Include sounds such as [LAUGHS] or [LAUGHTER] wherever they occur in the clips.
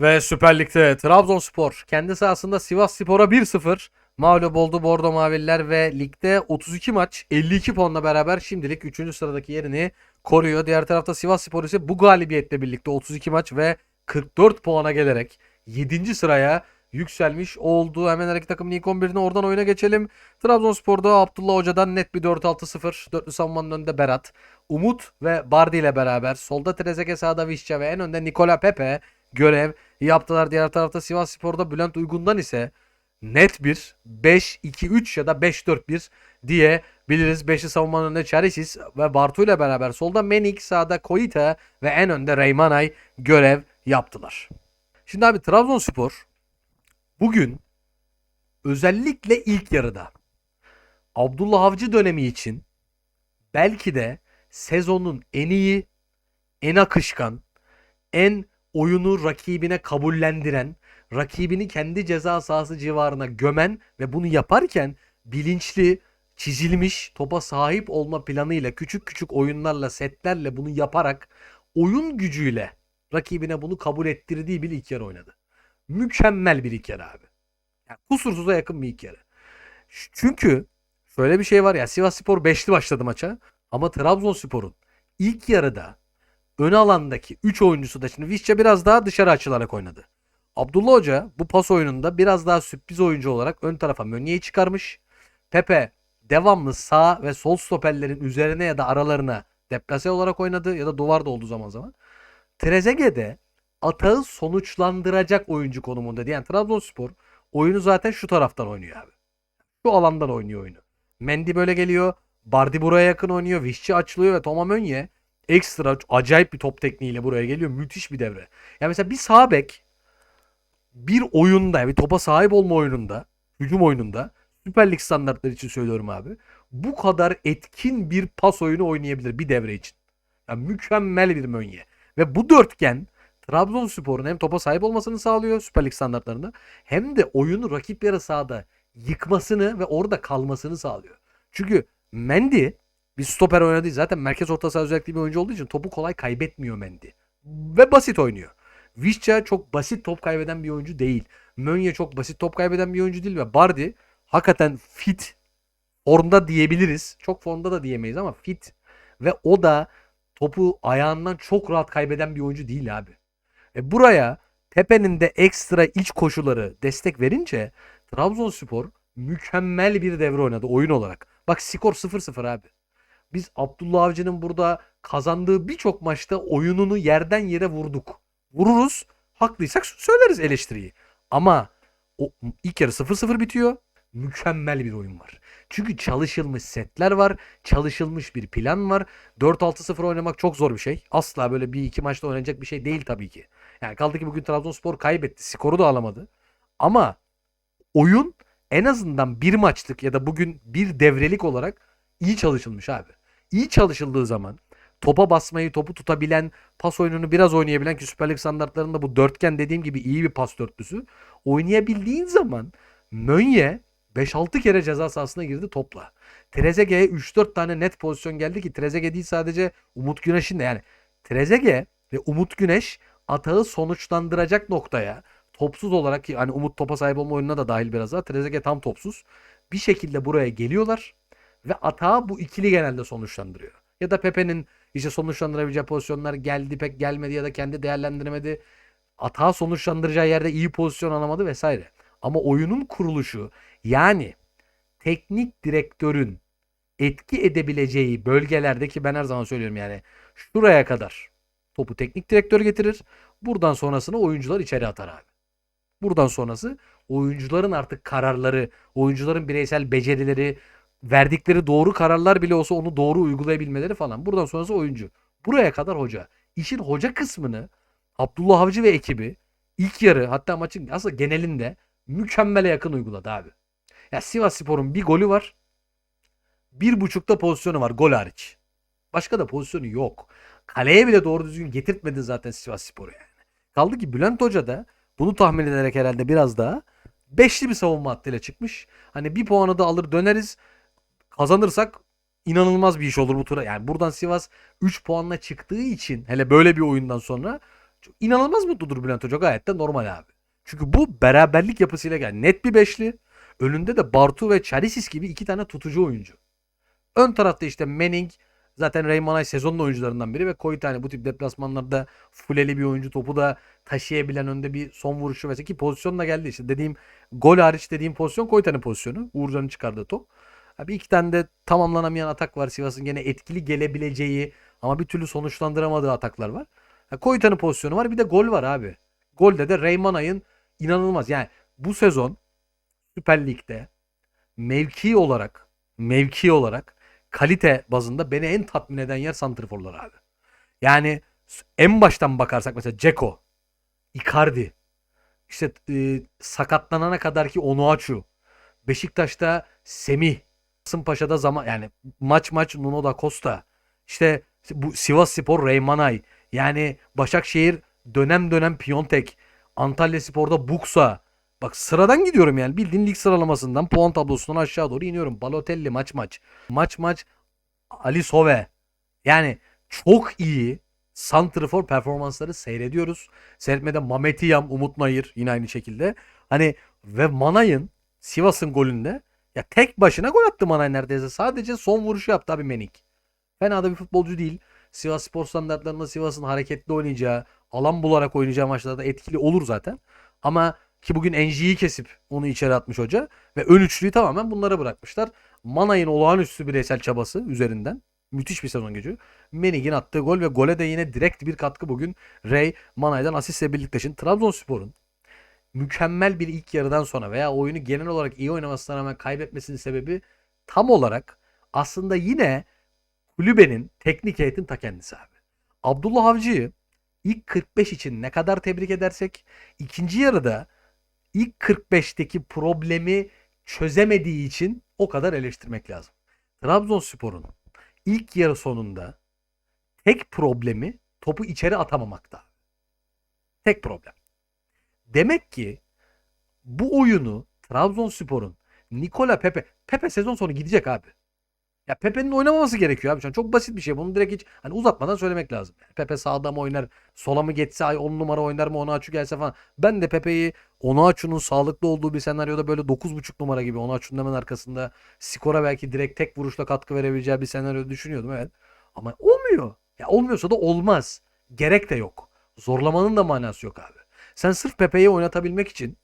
Ve Süper Lig'de Trabzonspor kendi sahasında Sivas Spor'a 1-0 mağlup oldu Bordo Mavililer ve ligde 32 maç 52 puanla beraber şimdilik 3. sıradaki yerini koruyor. Diğer tarafta Sivas Spor ise bu galibiyetle birlikte 32 maç ve 44 puana gelerek 7. sıraya yükselmiş oldu. Hemen her iki takımın ilk 11'ine oradan oyuna geçelim. Trabzonspor'da Abdullah Hoca'dan net bir 4-6-0. Dörtlü savunmanın önünde Berat. Umut ve Bardi ile beraber solda Trezeguet sağda Vişça ve en önde Nikola Pepe görev yaptılar. Diğer tarafta Sivas Spor'da Bülent Uygun'dan ise net bir 5-2-3 ya da 5-4-1 diyebiliriz. 5'li savunmanın önünde Çaresiz ve Bartu ile beraber solda Menik, sağda Koita ve en önde Reymanay görev yaptılar. Şimdi abi Trabzonspor bugün özellikle ilk yarıda Abdullah Avcı dönemi için belki de sezonun en iyi, en akışkan, en oyunu rakibine kabullendiren, rakibini kendi ceza sahası civarına gömen ve bunu yaparken bilinçli, çizilmiş topa sahip olma planıyla küçük küçük oyunlarla, setlerle bunu yaparak oyun gücüyle rakibine bunu kabul ettirdiği bir ilk yarı oynadı. Mükemmel bir ilk yarı abi. Yani kusursuza yakın bir ilk yarı. Çünkü şöyle bir şey var ya Sivas Spor 5'li başladı maça ama Trabzonspor'un ilk yarıda ön alandaki 3 oyuncusu da şimdi Vişça biraz daha dışarı açılarak oynadı. Abdullah Hoca bu pas oyununda biraz daha sürpriz oyuncu olarak ön tarafa Mönye'yi çıkarmış. Pepe devamlı sağ ve sol stoperlerin üzerine ya da aralarına deplase olarak oynadı ya da duvarda olduğu zaman zaman. Trezeguet de atağı sonuçlandıracak oyuncu konumunda diyen Trabzonspor oyunu zaten şu taraftan oynuyor abi. Şu alandan oynuyor oyunu. Mendy böyle geliyor. Bardi buraya yakın oynuyor. Vişçi açılıyor ve Toma Mönye ekstra acayip bir top tekniğiyle buraya geliyor. Müthiş bir devre. Yani mesela bir sağ bek bir oyunda bir topa sahip olma oyununda hücum oyununda Süper Lig standartları için söylüyorum abi. Bu kadar etkin bir pas oyunu oynayabilir bir devre için. Yani mükemmel bir Mönye. Ve bu dörtgen Trabzonspor'un hem topa sahip olmasını sağlıyor Süper Lig standartlarında hem de oyunu rakip yarı sahada yıkmasını ve orada kalmasını sağlıyor. Çünkü Mendy bir stoper oynadığı zaten merkez orta saha özellikli bir oyuncu olduğu için topu kolay kaybetmiyor Mendy. Ve basit oynuyor. Vişça çok basit top kaybeden bir oyuncu değil. Mönye çok basit top kaybeden bir oyuncu değil ve Bardi hakikaten fit formda diyebiliriz. Çok formda da diyemeyiz ama fit ve o da topu ayağından çok rahat kaybeden bir oyuncu değil abi. E buraya Pepe'nin de ekstra iç koşuları destek verince Trabzonspor mükemmel bir devre oynadı oyun olarak. Bak skor 0-0 abi. Biz Abdullah Avcı'nın burada kazandığı birçok maçta oyununu yerden yere vurduk. Vururuz. Haklıysak söyleriz eleştiriyi. Ama o ilk yarı 0-0 bitiyor. Mükemmel bir oyun var. Çünkü çalışılmış setler var. Çalışılmış bir plan var. 4-6-0 oynamak çok zor bir şey. Asla böyle bir iki maçta oynanacak bir şey değil tabii ki. Yani kaldı ki bugün Trabzonspor kaybetti. Skoru da alamadı. Ama oyun en azından bir maçlık ya da bugün bir devrelik olarak iyi çalışılmış abi. İyi çalışıldığı zaman topa basmayı, topu tutabilen, pas oyununu biraz oynayabilen ki Süper Lig standartlarında bu dörtgen dediğim gibi iyi bir pas dörtlüsü. Oynayabildiğin zaman Mönye 5-6 kere ceza sahasına girdi topla. Trezeguet'e 3-4 tane net pozisyon geldi ki Trezeguet değil sadece Umut Güneş'in de yani Trezeguet ve Umut Güneş atağı sonuçlandıracak noktaya topsuz olarak ki hani Umut topa sahip olma oyununa da dahil biraz daha Trezeguet tam topsuz. Bir şekilde buraya geliyorlar ve atağı bu ikili genelde sonuçlandırıyor. Ya da Pepe'nin işte sonuçlandırabileceği pozisyonlar geldi pek gelmedi ya da kendi değerlendiremedi. Atağı sonuçlandıracağı yerde iyi pozisyon alamadı vesaire. Ama oyunun kuruluşu yani teknik direktörün etki edebileceği bölgelerdeki ben her zaman söylüyorum yani şuraya kadar topu teknik direktör getirir. Buradan sonrasını oyuncular içeri atar abi. Buradan sonrası oyuncuların artık kararları, oyuncuların bireysel becerileri, verdikleri doğru kararlar bile olsa onu doğru uygulayabilmeleri falan. Buradan sonrası oyuncu. Buraya kadar hoca. İşin hoca kısmını Abdullah Avcı ve ekibi ilk yarı hatta maçın aslında genelinde mükemmele yakın uyguladı abi. Ya Sivas Spor'un bir golü var. Bir buçukta pozisyonu var gol hariç. Başka da pozisyonu yok. Kaleye bile doğru düzgün getirtmedi zaten Sivas Spor'u yani. Kaldı ki Bülent Hoca da bunu tahmin ederek herhalde biraz daha beşli bir savunma hattıyla çıkmış. Hani bir puanı da alır döneriz. Kazanırsak inanılmaz bir iş olur bu tura. Yani buradan Sivas 3 puanla çıktığı için hele böyle bir oyundan sonra inanılmaz mutludur Bülent Hoca gayet de normal abi. Çünkü bu beraberlik yapısıyla gel. Net bir beşli. Önünde de Bartu ve Chalisis gibi iki tane tutucu oyuncu. Ön tarafta işte Manning zaten Raymanay sezonun oyuncularından biri ve Koytani bu tip deplasmanlarda fuleli bir oyuncu topu da taşıyabilen önde bir son vuruşu vesaire ki pozisyonla geldi işte dediğim gol hariç dediğim pozisyon Koytani pozisyonu. Uğurcan'ın çıkardığı top. Abi iki tane de tamamlanamayan atak var Sivas'ın gene etkili gelebileceği ama bir türlü sonuçlandıramadığı ataklar var. Ha, Koytani pozisyonu var bir de gol var abi. Golde de Reymanay'ın inanılmaz yani bu sezon Süper Lig'de mevki olarak mevki olarak kalite bazında beni en tatmin eden yer santrforlar abi. Yani en baştan bakarsak mesela Ceko, Icardi, işte e, sakatlanana kadar ki Onuachu, Beşiktaş'ta Semih, Kasımpaşa'da zaman yani maç maç Nuno da Costa, işte bu Sivas Spor Reymanay, yani Başakşehir dönem dönem Piontek, Antalya Spor'da Buksa. Bak sıradan gidiyorum yani bildiğin lig sıralamasından puan tablosundan aşağı doğru iniyorum. Balotelli maç maç. Maç maç Ali Sove. Yani çok iyi santrfor performansları seyrediyoruz. Seyretmede Mameti Yam, Umut Nayır yine aynı şekilde. Hani ve Manay'ın Sivas'ın golünde ya tek başına gol attı Manay neredeyse. Sadece son vuruşu yaptı abi Menik. Fena da bir futbolcu değil. Sivas spor standartlarında Sivas'ın hareketli oynayacağı, alan bularak oynayacağı maçlarda etkili olur zaten. Ama ki bugün NG'yi kesip onu içeri atmış hoca ve ön üçlüyü tamamen bunlara bırakmışlar. Manay'ın olağanüstü bireysel çabası üzerinden müthiş bir sezon geçiyor. Menig'in attığı gol ve gole de yine direkt bir katkı bugün Ray Manay'dan asistle birlikte. Şimdi Trabzonspor'un mükemmel bir ilk yarıdan sonra veya oyunu genel olarak iyi oynamasına rağmen kaybetmesinin sebebi tam olarak aslında yine kulübenin teknik heyetin ta kendisi abi. Abdullah Avcı'yı ilk 45 için ne kadar tebrik edersek ikinci yarıda ilk 45'teki problemi çözemediği için o kadar eleştirmek lazım. Trabzonspor'un ilk yarı sonunda tek problemi topu içeri atamamakta. Tek problem. Demek ki bu oyunu Trabzonspor'un Nikola Pepe Pepe sezon sonu gidecek abi. Ya Pepe'nin oynamaması gerekiyor abi. Şu çok basit bir şey. Bunu direkt hiç hani uzatmadan söylemek lazım. Pepe sağda mı oynar? Sola mı geçse ay 10 numara oynar mı? Onaçu gelse falan. Ben de Pepe'yi Onaçu'nun sağlıklı olduğu bir senaryoda böyle 9.5 numara gibi Onaçu'nun hemen arkasında skora belki direkt tek vuruşla katkı verebileceği bir senaryo düşünüyordum evet. Ama olmuyor. Ya olmuyorsa da olmaz. Gerek de yok. Zorlamanın da manası yok abi. Sen sırf Pepe'yi oynatabilmek için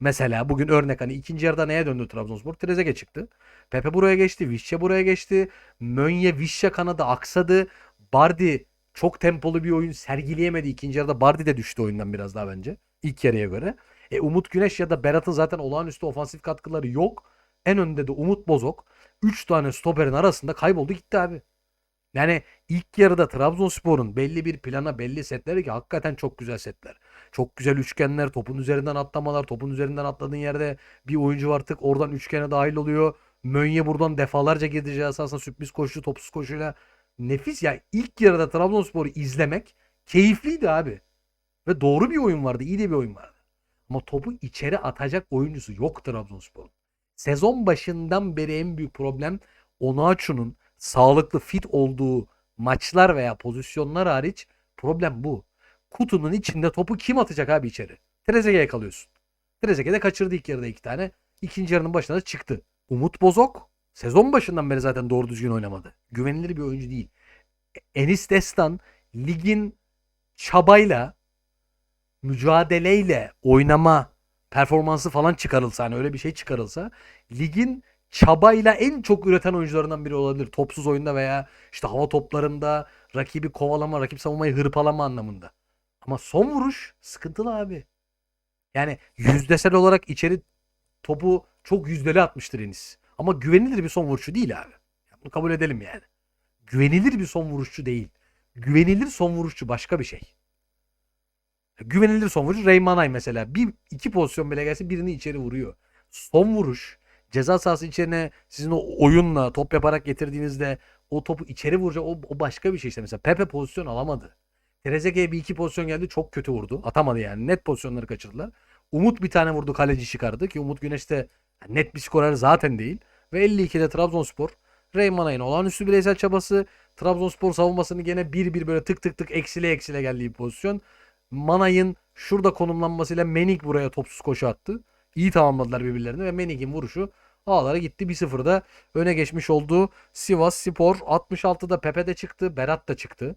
Mesela bugün örnek hani ikinci yarıda neye döndü Trabzonspor? Trezeguet çıktı. Pepe buraya geçti. Vişçe buraya geçti. Mönye Vişçe kanadı aksadı. Bardi çok tempolu bir oyun sergileyemedi. İkinci yarıda Bardi de düştü oyundan biraz daha bence. İlk yarıya göre. E, Umut Güneş ya da Berat'ın zaten olağanüstü ofansif katkıları yok. En önde de Umut Bozok. 3 tane stoperin arasında kayboldu gitti abi. Yani ilk yarıda Trabzonspor'un belli bir plana belli setleri ki hakikaten çok güzel setler. Çok güzel üçgenler, topun üzerinden atlamalar, topun üzerinden atladığın yerde bir oyuncu var tık oradan üçgene dahil oluyor. Mönye buradan defalarca gideceği esasında sürpriz koşu, topsuz koşuyla nefis ya. ilk yarıda Trabzonspor'u izlemek keyifliydi abi. Ve doğru bir oyun vardı, iyi de bir oyun vardı. Ama topu içeri atacak oyuncusu yok Trabzonspor'un. Sezon başından beri en büyük problem Onaçu'nun sağlıklı fit olduğu maçlar veya pozisyonlar hariç problem bu. Kutunun içinde topu kim atacak abi içeri? Trezeguet'e kalıyorsun. Trezeguet de kaçırdı ilk yarıda iki tane. İkinci yarının başına da çıktı. Umut Bozok sezon başından beri zaten doğru düzgün oynamadı. Güvenilir bir oyuncu değil. Enis Destan ligin çabayla mücadeleyle oynama performansı falan çıkarılsa hani öyle bir şey çıkarılsa ligin çabayla en çok üreten oyuncularından biri olabilir. Topsuz oyunda veya işte hava toplarında rakibi kovalama, rakip savunmayı hırpalama anlamında. Ama son vuruş sıkıntılı abi. Yani yüzdesel olarak içeri topu çok yüzdeli atmıştır Enis. Ama güvenilir bir son vuruşçu değil abi. Bunu kabul edelim yani. Güvenilir bir son vuruşçu değil. Güvenilir son vuruşçu başka bir şey. Güvenilir son vuruş Reymanay mesela. Bir iki pozisyon bile gelse birini içeri vuruyor. Son vuruş ceza sahası içine sizin o oyunla top yaparak getirdiğinizde o topu içeri vuracak o, o başka bir şey işte. Mesela Pepe pozisyon alamadı. Trezeguet'e bir iki pozisyon geldi çok kötü vurdu. Atamadı yani. Net pozisyonları kaçırdılar. Umut bir tane vurdu kaleci çıkardı ki Umut Güneş de net bir skorer zaten değil. Ve 52'de Trabzonspor Reymanay'ın olağanüstü bireysel çabası Trabzonspor savunmasını gene bir bir böyle tık tık tık eksile eksile geldiği pozisyon. Manay'ın şurada konumlanmasıyla Menik buraya topsuz koşu attı. İyi tamamladılar birbirlerini ve Menik'in vuruşu ağlara gitti. 1-0'da öne geçmiş olduğu Sivas Spor. 66'da Pepe de çıktı. Berat da çıktı.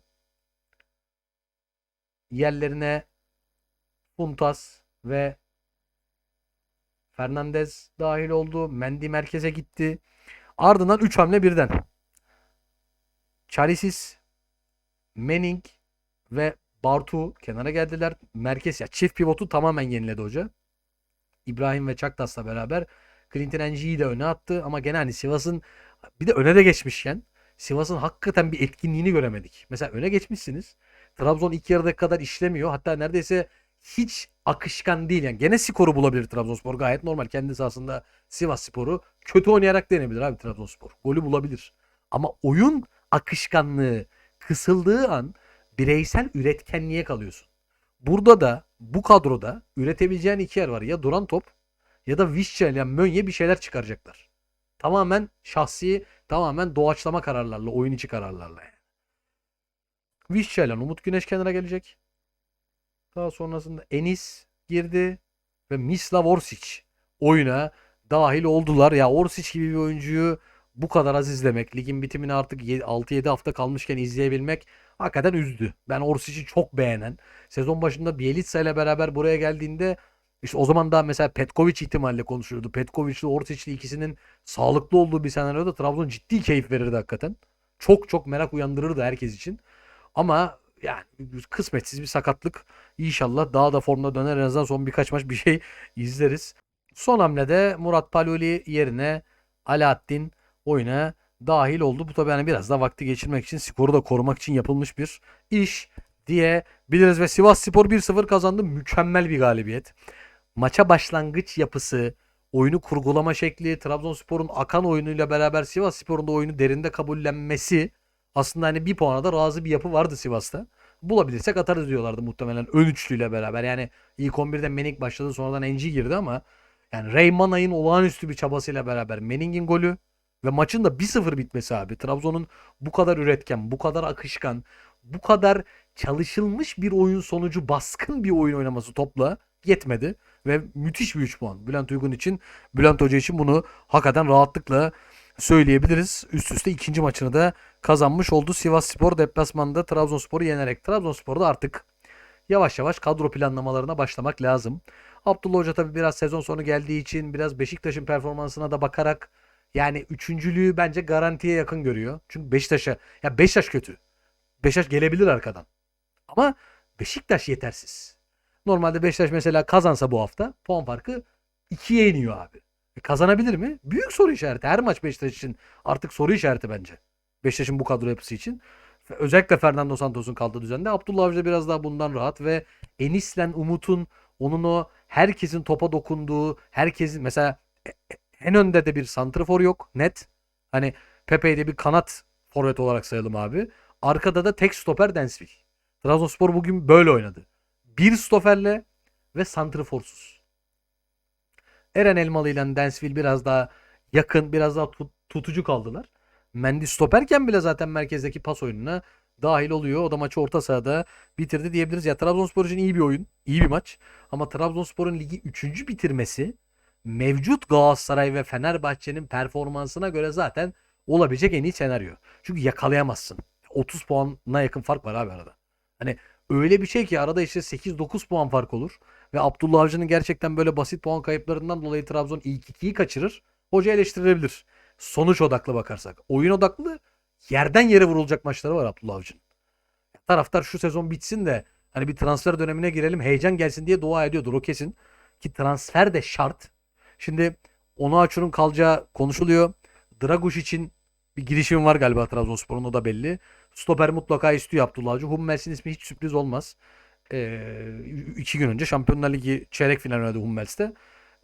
Yerlerine Funtas ve Fernandez dahil oldu. Mendy merkeze gitti. Ardından 3 hamle birden. Charisis, Manning ve Bartu kenara geldiler. Merkez ya çift pivotu tamamen yeniledi hoca. İbrahim ve Çaktas'la beraber Clinton N'Ci'yi de öne attı ama gene hani Sivas'ın bir de öne de geçmişken Sivas'ın hakikaten bir etkinliğini göremedik. Mesela öne geçmişsiniz. Trabzon ilk yarıda kadar işlemiyor. Hatta neredeyse hiç akışkan değil. Yani gene skoru bulabilir Trabzonspor. Gayet normal. Kendi sahasında Sivas Spor'u kötü oynayarak denebilir abi Trabzonspor. Golü bulabilir. Ama oyun akışkanlığı kısıldığı an bireysel üretkenliğe kalıyorsun. Burada da bu kadroda üretebileceğin iki yer var. Ya duran top ya da Vişça ile Mönye bir şeyler çıkaracaklar. Tamamen şahsi, tamamen doğaçlama kararlarla, oyun içi kararlarla. Yani. Vişça ile Umut Güneş kenara gelecek. Daha sonrasında Enis girdi ve Mislav Orsic oyuna dahil oldular. Ya Orsic gibi bir oyuncuyu bu kadar az izlemek, ligin bitimine artık 6-7 hafta kalmışken izleyebilmek hakikaten üzdü. Ben Orsic'i çok beğenen, sezon başında Bielitsa ile beraber buraya geldiğinde işte o zaman da mesela Petkovic ihtimalle konuşuluyordu. Petkovic ile Orsic'li ikisinin sağlıklı olduğu bir senaryoda Trabzon ciddi keyif verirdi hakikaten. Çok çok merak uyandırırdı herkes için. Ama yani kısmetsiz bir sakatlık. İnşallah daha da formda döner. En azından son birkaç maç bir şey [LAUGHS] izleriz. Son hamlede Murat Paloli yerine Alaaddin oyuna dahil oldu. Bu tabii yani biraz da vakti geçirmek için skoru da korumak için yapılmış bir iş diye biliriz ve Sivas Spor 1-0 kazandı. Mükemmel bir galibiyet. Maça başlangıç yapısı, oyunu kurgulama şekli, Trabzonspor'un akan oyunuyla beraber Sivas Spor'un da oyunu derinde kabullenmesi aslında hani bir puana da razı bir yapı vardı Sivas'ta. Bulabilirsek atarız diyorlardı muhtemelen ön üçlüyle beraber. Yani ilk 11'de Menik başladı sonradan Enci girdi ama yani Ray Manay'ın olağanüstü bir çabasıyla beraber Mening'in golü ve maçın da 1-0 bitmesi abi. Trabzon'un bu kadar üretken, bu kadar akışkan, bu kadar çalışılmış bir oyun sonucu baskın bir oyun oynaması topla yetmedi. Ve müthiş bir 3 puan. Bülent Uygun için, Bülent Hoca için bunu hakikaten rahatlıkla söyleyebiliriz. Üst üste ikinci maçını da kazanmış oldu. Sivas Spor deplasmanında Trabzonspor'u yenerek. Trabzonspor'da artık yavaş yavaş kadro planlamalarına başlamak lazım. Abdullah Hoca tabi biraz sezon sonu geldiği için biraz Beşiktaş'ın performansına da bakarak yani üçüncülüğü bence garantiye yakın görüyor. Çünkü Beşiktaş'a ya Beşiktaş kötü. Beşiktaş gelebilir arkadan. Ama Beşiktaş yetersiz. Normalde Beşiktaş mesela kazansa bu hafta puan farkı 2'ye iniyor abi. E kazanabilir mi? Büyük soru işareti. Her maç Beşiktaş için artık soru işareti bence. Beşiktaş'ın bu kadro yapısı için. Özellikle Fernando Santos'un kaldığı düzende. Abdullah Avcı biraz daha bundan rahat ve Enis'le Umut'un onun o herkesin topa dokunduğu, herkesin mesela en önde de bir santrafor yok net. Hani Pepe'yi de bir kanat forvet olarak sayalım abi. Arkada da tek stoper Densville. Trabzonspor bugün böyle oynadı. Bir stoperle ve santraforsuz. Eren Elmalı ile Densville biraz daha yakın, biraz daha tut, tutucu kaldılar. Mendy stoperken bile zaten merkezdeki pas oyununa dahil oluyor. O da maçı orta sahada bitirdi diyebiliriz. Ya Trabzonspor için iyi bir oyun, iyi bir maç. Ama Trabzonspor'un ligi 3. bitirmesi mevcut Galatasaray ve Fenerbahçe'nin performansına göre zaten olabilecek en iyi senaryo. Çünkü yakalayamazsın. 30 puanına yakın fark var abi arada. Hani öyle bir şey ki arada işte 8-9 puan fark olur. Ve Abdullah Avcı'nın gerçekten böyle basit puan kayıplarından dolayı Trabzon ilk ikiyi kaçırır. Hoca eleştirilebilir. Sonuç odaklı bakarsak. Oyun odaklı yerden yere vurulacak maçları var Abdullah Avcı'nın. Taraftar şu sezon bitsin de hani bir transfer dönemine girelim heyecan gelsin diye dua ediyordur o kesin. Ki transfer de şart. Şimdi onu açının kalacağı konuşuluyor. Draguş için bir girişim var galiba Trabzonspor'un o da belli. Stoper mutlaka istiyor Abdullah Avcı. Hummels'in ismi hiç sürpriz olmaz. Ee, iki gün önce Şampiyonlar Ligi çeyrek final oynadı Hummels'te.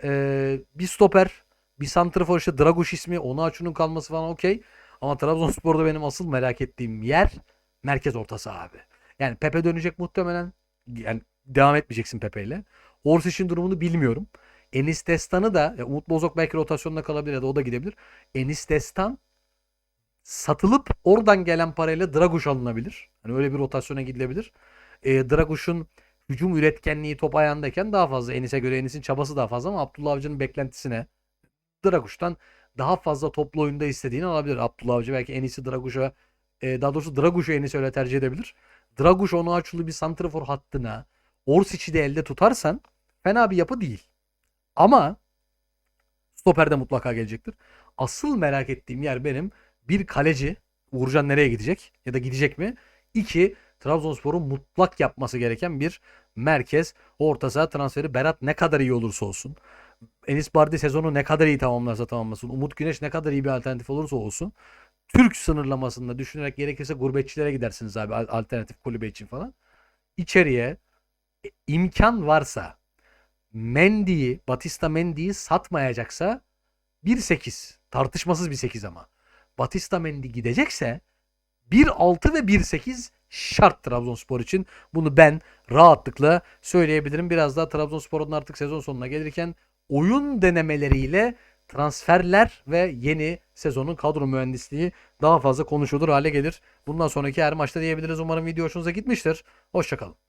Ee, bir stoper, bir santrafor işte Draguş ismi, onu açının kalması falan okey. Ama Trabzonspor'da benim asıl merak ettiğim yer merkez ortası abi. Yani Pepe dönecek muhtemelen. Yani devam etmeyeceksin Pepe ile. Orsic'in durumunu bilmiyorum. Enis Destan'ı da ya Umut Bozok belki rotasyonda kalabilir ya da o da gidebilir. Enis Destan satılıp oradan gelen parayla Draguş alınabilir. Hani öyle bir rotasyona gidilebilir. E, Draguş'un hücum üretkenliği top ayağındayken daha fazla. Enis'e göre Enis'in çabası daha fazla ama Abdullah Avcı'nın beklentisine Draguş'tan daha fazla toplu oyunda istediğini alabilir. Abdullah Avcı belki Enis'i Draguş'a e, daha doğrusu Draguş'u Enis'i öyle tercih edebilir. Draguş onu açılı bir santrafor hattına Orsic'i de elde tutarsan fena bir yapı değil. Ama stoperde mutlaka gelecektir. Asıl merak ettiğim yer benim bir kaleci Uğurcan nereye gidecek ya da gidecek mi? İki Trabzonspor'un mutlak yapması gereken bir merkez orta saha transferi Berat ne kadar iyi olursa olsun. Enis Bardi sezonu ne kadar iyi tamamlarsa tamamlasın. Umut Güneş ne kadar iyi bir alternatif olursa olsun. Türk sınırlamasında düşünerek gerekirse gurbetçilere gidersiniz abi al- alternatif kulübe için falan. İçeriye imkan varsa Mendy'yi, Batista Mendy'yi satmayacaksa 1.8. Tartışmasız 1.8 ama. Batista Mendy gidecekse 1.6 ve 1.8 şart Trabzonspor için. Bunu ben rahatlıkla söyleyebilirim. Biraz daha Trabzonspor'un artık sezon sonuna gelirken oyun denemeleriyle transferler ve yeni sezonun kadro mühendisliği daha fazla konuşulur hale gelir. Bundan sonraki her maçta diyebiliriz. Umarım video hoşunuza gitmiştir. Hoşçakalın.